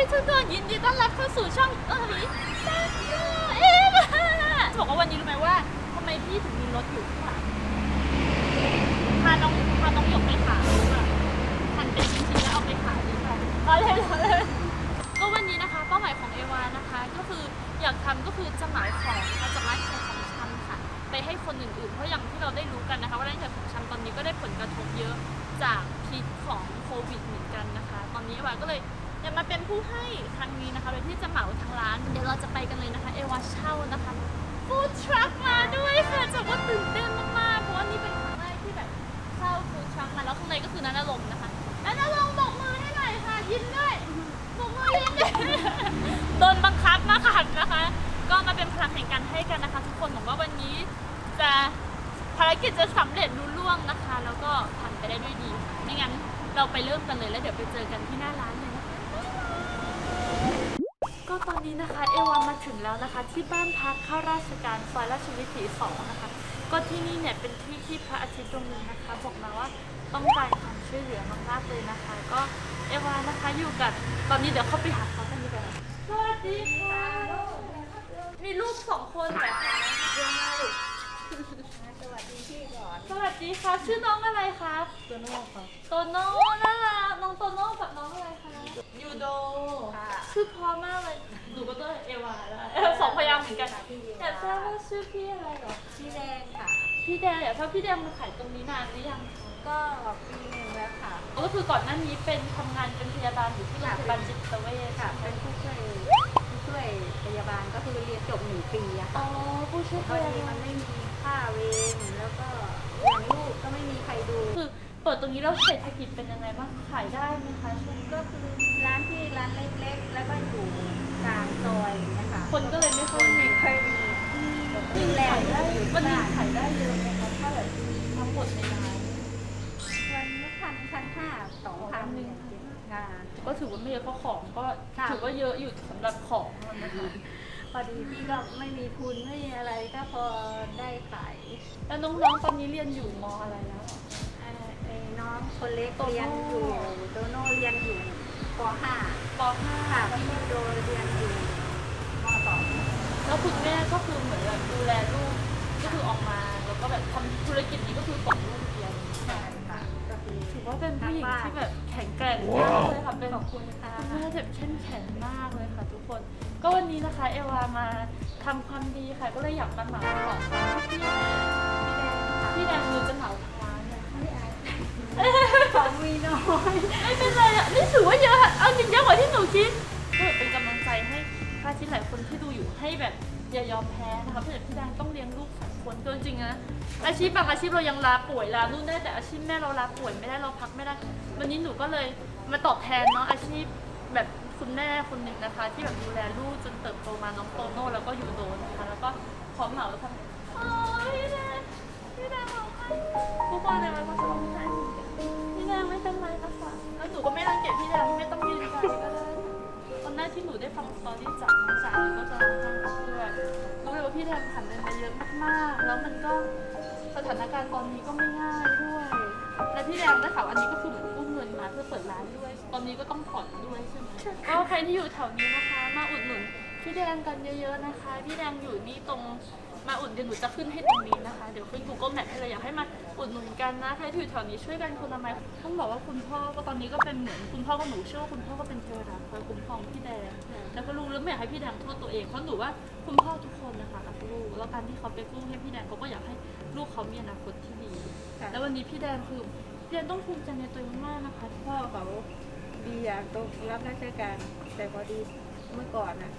ค่ะพระอาทิตย์ทุกดวงยินดีต้อนรับเข้าสู่ช่องเออวิแซ่บเอฟจะบอกว่าวันนี้รู้ไหมว่าทำไมพี่ถึงมีรถอยู่ข้างหลังพาน้องพาน้องหยกไปขายแบบหั่นเป็นชิ้นๆแล้วเอาไปขายดีกว่าเอาเลยเอาเลยก็วันนี้นะคะ เป้าหมายของเอวานะคะ ก็คืออยากทำก็คือจะเหมาของมาจากร้านขายของชำค่ะ ไปให้คนอื่นๆเพราะอย่างที่เราได้รู้กันนะคะ ว่าร้านขายของชำตอนนี้ก็ได้ผลกระทบเยอะจากพิษของโควิดเหมือนกันนะคะ ตอนนี้เอวาก็เลย อยามาเป็นผู้ให้ครั้งนี้นะคะโดยที่จะเหมาทางร้าน เดี๋ยวเราจะไปกันเลยนะคะ เอวาเช่านะคะฟู้ดทรัคมาด้วยค่ะจะว่าตื่นเต้นมากๆเพราะว่านี่เป็นครั้งแรกที่แบบเช่าฟู้ดทรัคมาแล้วข้างในก็คือนันอารมณ์นะคะนันอารมณ์บอกมือให้หน่อยค่ะยิ้มด้วยบอกมือยิ้มด้วยโดนบังคับมาขัดนะคะ ก็มาเป็นพลังแห่งการให้กันนะคะ ทุกคนหวังว่าวันนี้จะภารกิจจะสำเร็จรุ่ล่วงนะคะ แล้วก็ผ่านไปได้ด้วยดี ไม่งั้นเราไปเริ่มกันเลยแล้วเดี๋ยวไปเจอกันที่หน้าร้านเลย ก็ตอนนี้นะคะ เอวามาถึงแล้วนะคะ ที่บ้านพักข้าราชการซอยราชวิถีสองนะคะ ก็ที่นี่เนี่ยเป็นที่ที่พระอาทิตย์ดวงนี้นะคะบอกมาว่าต้องการความช่วยเหลือมากๆเลยนะคะ ก็เอวานะคะอยู่กับตอนนี้เดี๋ยวเข้าไปหาเขากันดีกว่าสวัสดีค่ะมีลูกสองคนแบบไหนเยอะมากลูกส วัสดีพี่ก่อนสวัสดีค่ะชื่อน้องอะไรครับตัวโน่ครับโตโน่น่ารักน้องโตโน่กับน้องอะไรคะยูโดค่ะชื่อเพอมากเลยหนูก็ต้องเอวาแล้วเออสองพยางค์เหมือนกันแต่ทราบว่าชื่อพี่อะไรเหรอพี่แดงค่ะ พี่แดงเหรอเพราะพี่แดงมาขายตรงนี้นานหรือยังคะก็ปีหนึ่งแล้วค่ะ ก็คือก่อนหน้านี้เป็นทำงานเป็นพยาบาลอยู่ที่โรงพยาบาลจิตเวชค่ะ เป็นผู้ช่วยผู้ช่วยพยาบาลก็คือเรียนจบหนึ่งปีอะอ๋ค่ะอผู้ช่วยพพอยาดีบามัลนไม่มี ค่าเวรแล้วก็เลี้ยงลูกก็ไม่มีใครดู คือเปิดตรงนี้แล้วเศรษฐกิจเป็นยังไงบ้าง ขายได้ไหมคะช่วงนี้ก็คือร้านที่ร้านเล็กๆ แล้วก็อยู่กลางซอยอย่างเงี้ยค่ะคนก็เลยไม่ค่อยมีไม่ค่อยมีวิ่งแรงได้วันหนึงขายได้เยอะไหมคะถ้าแบบทั้งหมดในร้านวันละพันพันห้าสองพันหนึ่งค่ะก็ถือว่าไม่เยอะเพราะของก็ค่ะถือว่าเยอะอยู่สำหรับของนะคะ พอดีพี่ก็ไม่มีทุนไม่มีอะไรก็พอได้ขายแล้วน้องๆตอนนี้เรียนอยู่มอะไรแล้วอะเอ่อไอ้น้องคนเล็กโตโน่เรียนอยู่โตโน่เรียนอยู่ป .5 ป .5 ค่ะพี่โดเรียนอยู่ม .2 แล้วคุณแม่ก็คือเหมือนแบบดูแลลูกก็คือออกมาแล้วก็แบบทำธุรกิจนี้ก็คือส่งลูกเรียนใช่ค่ะก็คือ ถือว่าเป็นผู้หญิงที่แบบแข็งแกร่งมากเลยค่ะเป็นขอบคุณค่ะคุณแม่แบบเข้มแข็งมากเลยค่ะทุกคน ก็วันนี้นะคะเอวามาทำความดีค่ะ ก็เลยอยากมาเหมาของพี่แดงพี่แดงคือจะเหมาทางร้านเลยไม่อายของมีน้อย ไม่เป็นไรอะนี่ถือว่าเยอะอะเอาจริงเยอะกว่าที่หนูคิดก็แบบเป็นกำลังใจให้พาทิตหลายคนที่ดูอยู่ให้แบบอย่ายอมแพ้นะคะเพราะเดี๋ยวพี่แดงต้องเลี้ยงลูกสองคนจริงๆนะอาชีพบางอาชีพเรายังลาป่วยลานู่นได้แต่อาชีพแม่เราลาป่วยไม่ได้เราพักไม่ได้ วันนี้หนูก็เลยมาตอบแทนเนาะอาชีพแบบคุณแม่คนหนึ่งนะคะ ที่แบบดูแลลูกจนเติบโตมาน้องโตโน่แล้วก็อยู่โดนนะคะแล้วก็ขอเหมาทำโอ้พี่แดงพี่แดงร้องไห้ทุกคนในวันก็ร้องไห้เหมือนกันพี่แดงไม่เป็นไรนะคะแล้วหนูก็ไม่รังเกียจพี่แดงไม่ต้องยืนใจก็ได้ ที่หนูได้ฟังสตอรี่จากน้องสาวก็จะร้องห้างเพื่อนรู้เลยว่าพี่แดงผ่านเงินมาเยอะมากๆ แล้วมันก็สถานการณ์ตอนนี้ก็ไม่ง่ายด้วย และพี่แดงได้ข่าวอันนี้ก็คือเหมือนกู้เงินมาเพื่อเปิดร้านด้วย ตอนนี้ก็ต้องผ่อนด้วยใช่ไหมก็ใครที่อยู่แถวนี้นะคะ มาอุดหนุนพี่แดงกันเยอะๆนะคะ พี่แดงอยู่นี่ตรง มาอุดเดี๋ยวหนูจะขึ้นให้ตรงนี้นะคะ เดี๋ยวขึ้น Google Map ให้เลยอยากให้มาอุดหนุนกันนะใครที่อยู่แถวนี้ช่วยกันคนละไม้ต้องบอกว่าคุณพ่อก็ตอนนี้ก็เป็นเหมือนคุณพ่อกับหนูเชื่อว่าคุณพ่อก็เป็นเทวดาคอยคุ้มครองพี่แดงแล้วก็ลูกแล้วไม่อยากให้พี่แดงโทษตัวเองเพราะหนูว่าคุณพ่อทุกคนนะคะรักลูกแล้วการที่เขาไปกู้ให้พี่แดงเขาก็อยากให้ลูกเขามีอนาคตที่ดีแล้ววันนี้พี่แดงคือพี่แดงต้องภูมิใจในตัวเองมากนะคะพ่อเขาดีอย่ากต้องรับราชการแต่พอดีเมื่อก่อนน่ะ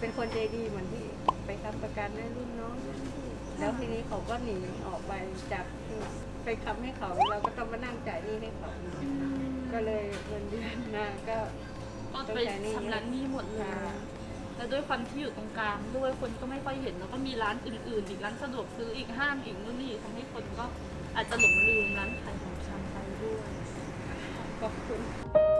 เป็นคนใจดีเหมือนที่ ไปทำประกันให้รุ่นน้องรุ่นพี่แล้วทีนี้เขาก็หนีออกไปจากไปคำให้เขาเราก็ต้องมานั่งจ่ายหนี้ให้เขาอืมก็เลยเงินเดือนมาก็ก็ไปชำระหนี้หมดเลยค่ะแล้วด้วยความที่อยู่ตรงกลางด้วยคนก็ไม่ค่อยเห็นแล้วก็มีร้านอื่นๆ อีกร้านสะดวกซื้ออีกห้างอีกนู่นนี่ทำให้คนก็อาจจะหลงลืมร้านขายของชำไปด้วยขอบคุณ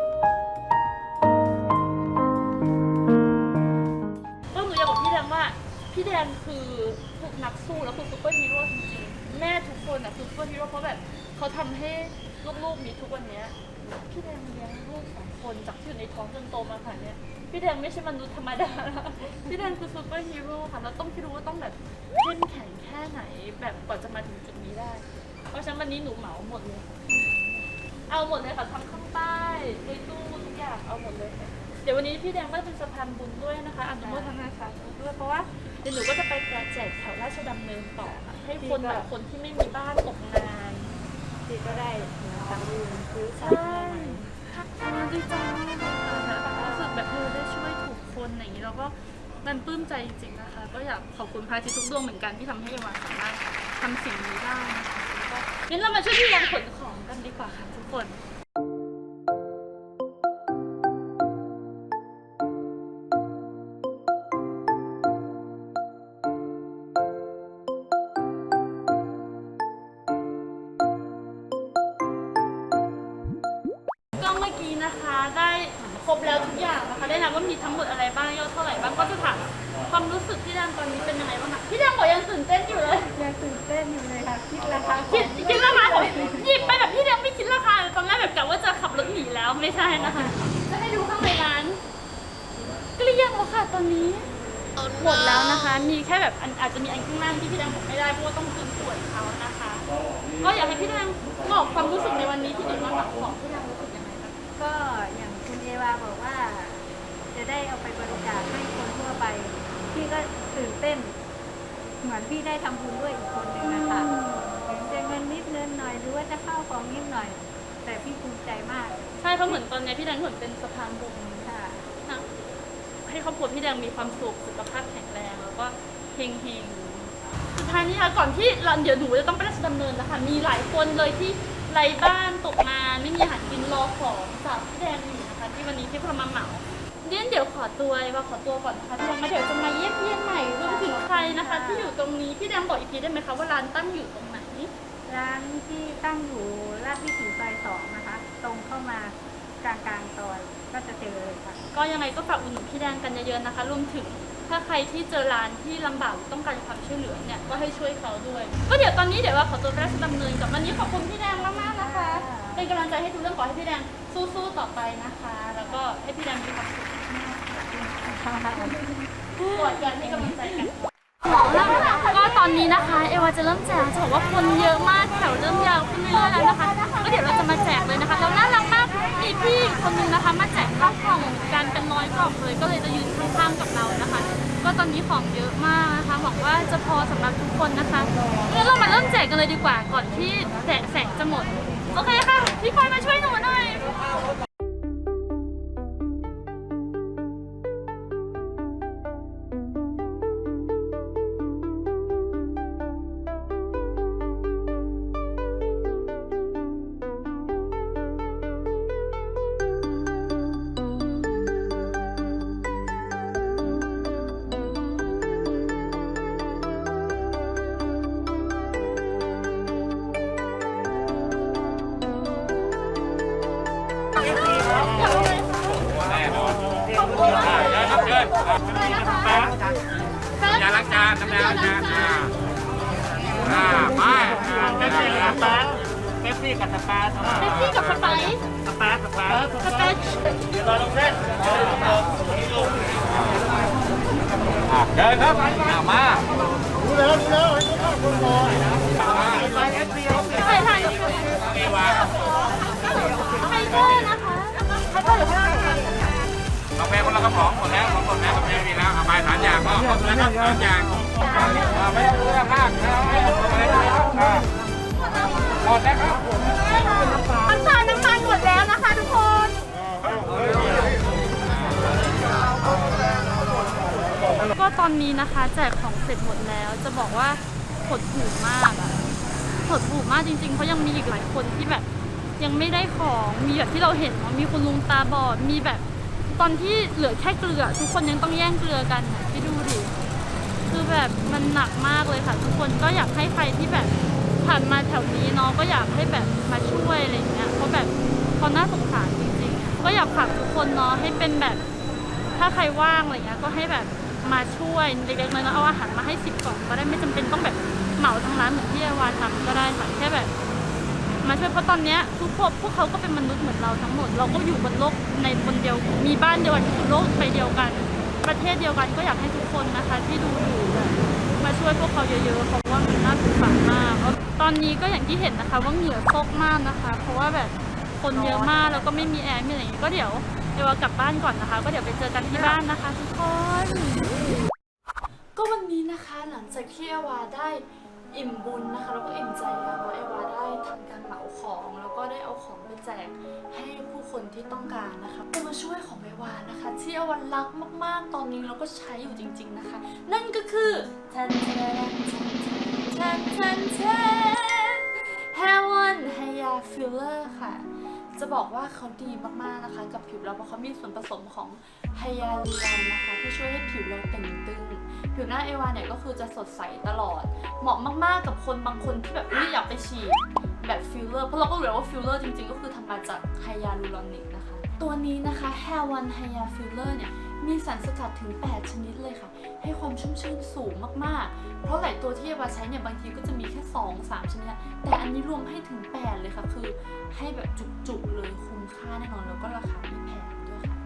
พี่แดงคือทุกนักสู้แล้วคือซุปเปอร์ฮีโร่จริงๆแม่ทุกคนอะคือซุปเปอร์ฮีโร่เพราะแบบเขาทำให้ลูกๆมีทุกวันเนี้ยพี่แดงเลี้ยงลูกสองคนจากที่อยู่ในท้องจนโตมาค่ะเนี่ยพี่แดงไม่ใช่มนุษย์ธรรมดานะพี่แดงคือซูเปอร์ฮีโร่ค่ะเราต้องคิดรู้ว่าต้องแบบเข้มแข็งแค่ไหนแบบกว่าจะมาถึงจุดนี้ได้ เพราะฉะนั้นวันนี้หนูเหมาหมดเลยค่ะเอาหมดเลยค่ะทั้งข้างใต้ในตู้ทุกอย่างเอาหมดเลยค่ะเดี๋ยววันนี้พี่แดงก็จะเป็นสะพานบุญด้วยนะคะอนุโมทนาสาธุด้วยเพราะว่า เดี๋ยวหนูก็จะไปแจกแจกแถวราชดำเนินต่อค่ะให้คนแบบคนที่ไม่มีบ้านตกงานที่ก็ได้ทำบุญซื้อใช่ของเออดีใจมากเลยค่ะแบบรู้สึกแบบเออได้ช่วยถูกคนอะไรอย่างนี้แล้วก็มันปลื้มใจจริงๆนะคะ ก็อยากขอบคุณพระอาทิตย์ทุกดวงเหมือนกันที่ทำให้เอวาสามารถทำสิ่งนี้ได้นะคะแล้วก็งั้นเรามาช่วยพี่แรงขนของกันดีกว่าค่ะทุกคน ได้ครบแล้วทุกอย่างนะคะ ได้นับว่ามีทั้งหมดอะไรบ้างยอดเท่าไหร่บ้างก็จะถามความรู้สึกพี่แดงตอนนี้เป็นยังไงบ้างคะพี่แดงบอกยังตื่นเต้นอยู่เลยยังตื่นเต้นอยู่เลยค่ะคิดราคาคิดคิดราคาของหยิบไปแบบพี่แดงไม่คิดราคาตอนแรกแบบกะว่าจะขับรถหนีแล้วไม่ใช่นะคะจะให้ดูข้างในร้านเกลี้ยงแล้วค่ะตอนนี้หมดแล้วนะคะ มีแค่แบบอันอาจจะมีอันข้างหน้าที่พี่แดงบอกไม่ได้เพราะว่าต้องคืนส่วนเขานะคะ ก็อยากให้พี่แดงบอกความรู้สึกในวันนี้ที่ดีมาฝากของพี่แดงรู้สึ กยังไงบ้างก็อย่างคุณเอวาบอกว่า จะได้เอาไปบริจาคให้คนทั่วไป พี่ก็ตื่นเต้น เหมือนพี่ได้ทำบุญด้วยอีกคนหนึ่งนะคะถึงจะเงินนิดเงินหน่อยหรือว่าจะเข้าของนิดหน่อย แต่พี่ภูมิใจมากใช่เพราะเหมือนตอนนี้พี่แดงเหมือนเป็นสะพานบุญค่ะ นะให้ครอบครัวพี่แดงมีความสุขสุขภาพแข็งแรงแล้วก็เฮงเฮงๆสุดท้ายนี้ค่ะก่อนที่เราเดี๋ยวหนูจะต้องไปราชดำเนินนะคะมีหลายคนเลยที่ ไร้บ้านตกงานไม่มีอาหารกินรอของจากพี่แดงอยู่นะคะที่วันนี้ที่พวกเรามาเหมาเดี๋ยวเดี๋ยวขอตัวว่าขอตัวก่อนนะคะพี่แดงมาเดี๋ยวจะมาเยี่ยมเยี่ยมใหม่รวมถึงใครนะคะ ที่อยู่ตรงนี้พี่แดงบอกอีกทีได้ไหมคะว่าร้านตั้งอยู่ตรงไหนร้านที่ตั้งอยู่ลาดวิถีซอยสองนะคะ ตรงเข้ามากลางกลางๆซอยก็จะเจอเลยค่ะ ก็ยังไงก็ฝากอุดหนุนพี่แดงกันเยอะๆนะคะ รวมถึง ถ้าใครที่เจอร้านที่ลำบากหรือต้องการความช่วยเหลือเนี่ยก็ให้ช่วยเขาด้วย ก็เดี๋ยวตอนนี้เดี๋ยวว่าขอตัวไปราชดำเนินกับวันนี้ขอบคุณพี่แดงมากๆนะคะ เป็นกำลังใจให้ทุกเรื่องขอให้พี่แดงสู้ๆต่อไปนะคะ แล้วก็ให้พี่แดงมีความสุขมากๆกอดกันให้กำลังใจกัน ก็ตอนนี้นะคะเอวาจะเริ่มแจกจะบอกว่าคนเยอะมากแถวเริ่มยาวขึ้นเรื่อยๆแล้วนะคะก็เดี๋ยวเราจะมาแจกเลยนะคะแล้วน่ารักมากมีพี่คนนึงนะคะ มาแจกข้าวกล่องกันเป็นร้อยกล่องเลยก็เลยจะยืนข้างๆกับเรานะคะ ก็ตอนนี้ของเยอะมากนะคะหวังว่าจะพอสำหรับทุกคนนะคะงั้นเรามาเริ่มแจกกันเลยดีกว่าก่อนที่แจกแสงจะหมด โอเคค่ะ พี่พลอยมาช่วยหนูหน่อย ป๊ปซี่กับสปาร์เป๊ปซี่กับสปาร์เป๊ปซี่กับสไปซ์สปาร์สปาร์สเปซเดี๋ยวเรอลงเส้นเชิญครับมารู้แล้วรู้แล้วให้เขาเข้าคนรอใส่ถ่ายกับเอวาไทเกอร์นะคะไทเกอร์หรือไทเกอร์กาแฟคนละกระป๋องหมดแล้วของหมดแล้วกาแฟมีแล้วเอาไปสามอย่างก็หมดแล้วสามอย่างไม่ต้องเลือกมากนะอ่าห มดแล้วครับน้ำตาลน้ำมันหมดแล้วนะคะทุกคนก็ตอนนี้นะคะแจกของเสร็จหมดแล้ว จะบอกว่าหดหูมากอะหดหูมากจริงๆเพราะยังมีอีกหลายคนที่แบบ ยังไม่ได้ของมีแบบที่เราเห็นว่ามีคุณลุงตาบอดมีแบบ ตอนที่เหลือแค่เกลือ ทุกคนยังต้องแย่งเกลือกันที่ดูดิคือแบบมันหนักมากเลยค่ะ ทุกคนก็อยากให้ใครที่แบบ ผ่านมาแถวนี้เนาะก็อยากให้แบบมาช่วยอะไรเงี้ยเพราะแบบเขาน่าสงสารจริงๆอะก็อยากฝากทุกคนเนาะให้เป็นแบบ ถ้าใครว่างอะไรเงี้ยก็ให้แบบมาช่วยเล็กๆน้อยๆเอาอาหารมาให้สิบกล่องก็ได้ไม่จำเป็นต้องแบบเหมาทั้งร้านเหมือนที่เอวาทำก็ได้ค่ะแค่แบบ มาช่วยเพราะตอนเนี้ยทุกพวกพวกเขาก็เป็นมนุษย์เหมือนเราทั้งหมด เราก็อยู่บนโลกในบนเดียวมีบ้านเดียวกันโลกไปเดียวกัน ประเทศเดียวกันก็อยากให้ทุกคนนะคะ ที่ดูอยู่แบบมาช่วยพวกเขาเยอะๆเพราะว่ามันน่าส ตอนนี้ก็อย่างที่เห็นนะคะว่าเหงื่อโซกมากนะคะ เพราะว่าแบบคนเยอะมากแล้วก็ไม่มีแอร์ไม่อะไรอย่างงี้ก็เดี๋ยวเดี๋ยวกลับบ้านก่อนนะคะ ก็เดี๋ยวไปเจอกันที่บ้านนะคะทุกคนก็วันนี้นะคะหลังจากที่เอวาได้อิ่มบุญนะคะแล้วก็อิ่มใจแล้วเพราะเอวาได้ทำการเหมาของแล้วก็ได้เอาของไปแจกให้ผู้คนที่ต้องการนะคะเป็นมาช่วยของเอวานะคะ ที่เอวารักมากๆตอนนี้เราก็ใช้อยู่จริง ๆนะคะ นั่นก็คือแทนแทนแทนแทนแทน Heaven Haya Filler ค่ะ จะบอกว่าเขาดีมากๆนะคะ กับผิวเราเพราะเขามีส่วนผสมของไฮยาลูรอนนะคะ ที่ช่วยให้ผิวเราเต่งตึง ผิวหน้าเอวาเนี่ยก็คือจะสดใสตลอด เหมาะมากๆกับคนบางคนที่แบบไม่อยากไปฉีดแบบฟิลเลอร์เพราะเราก็รู้แล้วว่าฟิลเลอร์จริงๆ ก็คือทำมาจากไฮยาลูรอนิกนะคะ ตัวนี้นะคะ Hair One Hya Filler เนี่ยมีสารสกัดถึง 8 ชนิดเลยค่ะ ให้ ความชุ่มชื่นสูงมากๆ เพราะหลายตัวที่เอวาใช้เนี่ยบางทีก็จะมีแค่ 2 3ชนิดแต่อันนี้รวมให้ถึง 8 เลยค่ะ คือให้แบบจุกๆเลยคุ้มค่าแน่นอนแล้วก็ราคาไม่แพงด้วยค่ะ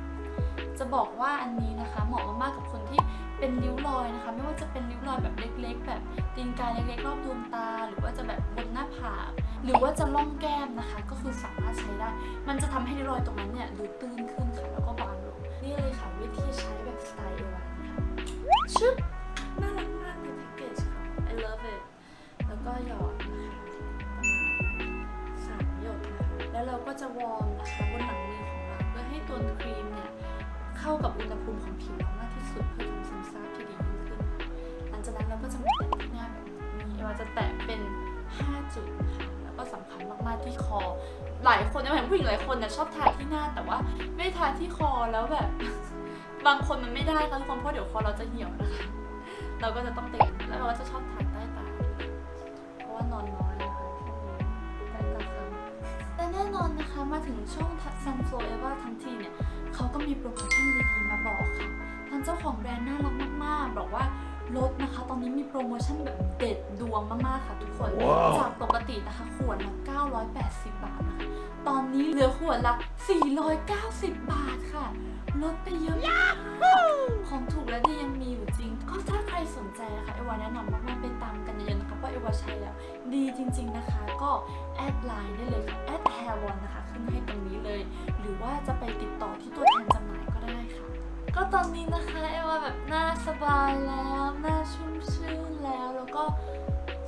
จะบอกว่าอันนี้นะคะเหมาะมากๆกับคนที่เป็นริ้วรอยนะคะ ไม่ว่าจะเป็นริ้วรอยแบบเล็ก ๆ แบบตีนกายเล็กๆรอบดวงตา หรือว่าจะแบบบนหน้าผากหรือว่าจะล่องแก้มนะคะ ก็คือสามารถใช้ได้ มันจะทำให้ริ้วรอยตรงนั้นเนี่ยดูตื้นขึ้นค่ะ ชึบน่ารักมากในแพ็กเกจค่ะ I love it แล้วก็หยอดนะคะประมาณสามหยดนะคะแล้วเราก็จะวอร์มนะคะบนหลังมือของเราเพื่อให้ตัวครีมเนี่ยเข้ากับอุณหภูมิของผิวเรามากที่สุดเพื่อทำซึมซาบที่ดียิ่งขึ้นหลังจากนั้นเราก็จะมาแตะที่หน้าแบบนี้เอวาจะแตะเป็น 5 จุดนะคะแล้วก็สำคัญมากๆที่คอ หลายคนนี่ยเห็นผู้หญิงหลายคนนี่ยชอบทาที่หน้าแต่ว่าไม่ทาที่คอแล้วแบบ บางคนมันไม่ได้นะทุกคนเพราะเดี๋ยวคอเราจะเหี่ยวนะคะเราก็จะต้องติดแล้วเราก็จะชอบทาใต้ตา เพราะว่านอนน้อยนะคะช่วงนี้ใต้ตาค้ำแต่แน่นอนนะคะมาถึงช่วง Sunflower Eva ทั้งทีเนี่ยเขาก็มีโปรโมชั่นดีๆมาบอกค่ะทางเจ้าของแบรนด์น่ารักมากๆ บอกว่า ลดนะคะ ตอนนี้มีโปรโมชั่นแบบเด็ดดวงมากๆค่ะทุกคนจากปกตินะคะขวดละ980 บาทนะคะ ตอนนี้เหลือขวดละ 490 บาทค่ะ ลดไปเยอะมากของถูกและดียังมีอยู่จริง ก็ถ้าใครสนใจนะคะเอวาแนะนำมากๆไปตามกันเยอะๆนะคะเพราะเอวาใช้แล้ว ดีจริง ๆนะคะ ก็แอดไลน์ได้เลยค่ะแอด hair one นะคะขึ้นให้ตรงนี้เลย หรือว่าจะไปติดต่อที่ตัวแทนจำหน่าย ก็ตอนนี้นะคะเอว่าแบบหน้าสบายแล้วหน้าชุ่มชื่นแล้วแล้วก็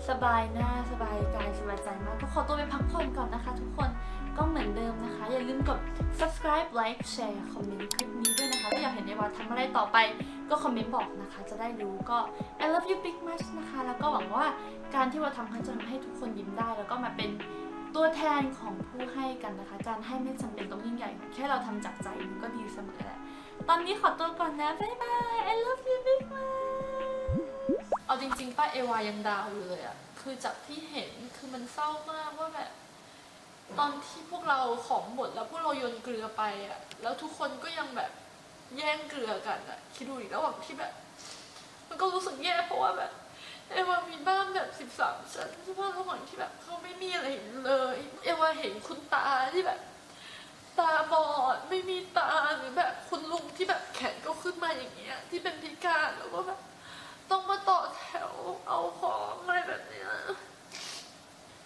สบายหน้าสบายกายสบายใจมากก็ขอตัวไปพักผ่อนก่อนนะคะ ทุกคนก็เหมือนเดิมนะคะ อย่าลืมกด subscribe like share คอมเมนต์คลิปนี้ด้วยนะคะถ้าอยากเห็นเอวาทำอะไรต่อไปก็คอมเมนต์บอกนะคะ จะได้รู้ก็ I love you big much นะคะ แล้วก็หวังว่าการที่ว่าทำเขาจะทำให้ทุกคนยิ้มได้ แล้วก็มาเป็นตัวแทนของผู้ให้กันนะคะ การให้ไม่จำเป็นต้องยิ่งใหญ่ แค่เราทำจากใจมันก็ดีเสมอแหละ ตอนนี้ขอตัวก่อนนะ บ๊ายบาย I love you big much เอาจริง ๆ ป้าเอวายังดาวอยู่เลยอะคือจากที่เห็นคือมันเศร้ามากว่าแบบ ตอนที่พวกเราของหมดแล้วพวกเราโยนเกลือไปอะแล้วทุกคนก็ยังแบบแย่งเกลือกันอะคิดดูดิระหว่างที่แบบ มันก็รู้สึกแย่เพราะว่าแบบเอวามีบ้านแบบสิบสามชั้นที่ว่าระหว่างที่แบบเขาไม่มีอะไรเลย เอวาเห็นคุณตาที่แบบ ตาบอดไม่มีตาหรือแบบคุณลุงที่แบบแขนก็ขึ้นมาอย่างเงี้ย ที่เป็นพิการแล้วก็แบบต้องมาต่อแถวเอาของอะไรแบบเนี้ย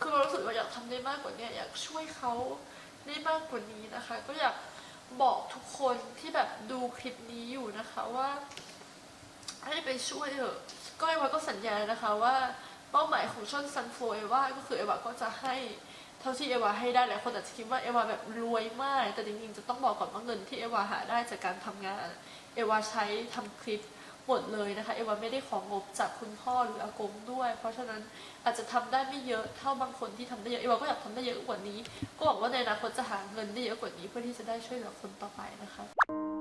คือเรารู้สึกว่าอยากทำได้มากกว่านี้อยากช่วยเขาได้มากกว่านี้นะคะ ก็อยากบอกทุกคนที่แบบดูคลิปนี้อยู่นะคะว่า ให้ไปช่วยเถอะก็เอวาก็สัญญานะคะว่าเป้าหมายของช่อง Sunflow เอวาก็คือเอวาก็จะให้ เท่าที่เอวาให้ได้หลายคนอาจจะคิดว่าเอวาแบบรวยมาก แต่จริงๆจะต้องบอกก่อนว่าเงินที่เอวาหาได้จากการทำงาน เอวาใช้ทำคลิปหมดเลยนะคะเอวาไม่ได้ของงบจากคุณพ่อหรืออากงด้วย เพราะฉะนั้นอาจจะทำได้ไม่เยอะเท่าบางคนที่ทำได้เยอะเอวาก็อยากทำได้เยอะกว่านี้ ก็หวังว่าในอนาคตจะหาเงินได้เยอะกว่านี้เพื่อที่จะได้ช่วยเหลือคนต่อไปนะคะ